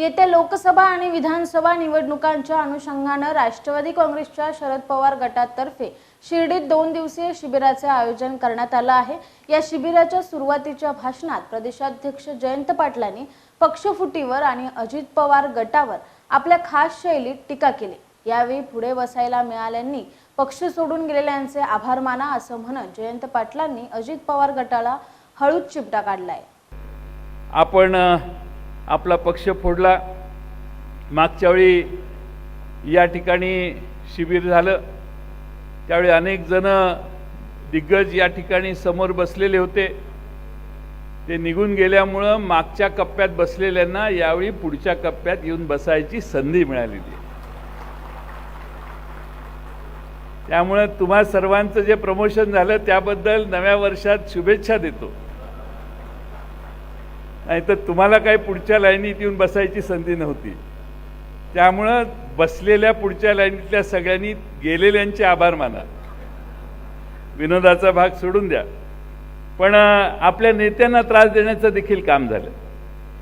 येत्या लोकसभा आणि विधानसभा निवडणुकांच्या अनुषंगानं राष्ट्रवादी काँग्रेसच्या शरद पवार गटातर्फे शिर्डीत दोन दिवसीय शिबिराचे आयोजन करण्यात आलं आहे. या शिबिराच्या सुरुवातीच्या भाषणात प्रदेशाध्यक्ष जयंत पाटलांनी पक्षफुटीवर आणि अजित पवार गटावर आपल्या खास शैलीत टीका केली. यावेळी पुढे बसायला मिळाल्यांनी पक्ष सोडून गेलेल्यांचे आभार माना असं म्हणत जयंत पाटलांनी अजित पवार गटाला हळूच चिपटा काढलाय. आपण आपला पक्ष फोडला. मागच्या वेळी या ठिकाणी शिबिर झालं. त्यावेळी अनेक जण दिग्गज या ठिकाणी समोर बसलेले होते. ते निघून गेल्यामुळं मागच्या कप्प्यात बसलेल्यांना यावेळी पुढच्या कप्प्यात येऊन बसायची संधी मिळालेली. त्यामुळं तुम्हा सर्वांचं जे प्रमोशन झालं त्याबद्दल नव्या वर्षात शुभेच्छा देतो. नाही तर तुम्हाला काही पुढच्या लाईनीत येऊन बसायची संधी नव्हती. त्यामुळं बसलेल्या पुढच्या लाईनीतल्या सगळ्यांनी गेलेल्यांचे आभार माना. विनोदाचा भाग सोडून द्या. पण आपल्या नेत्यांना त्रास देण्याचं देखील काम झालं.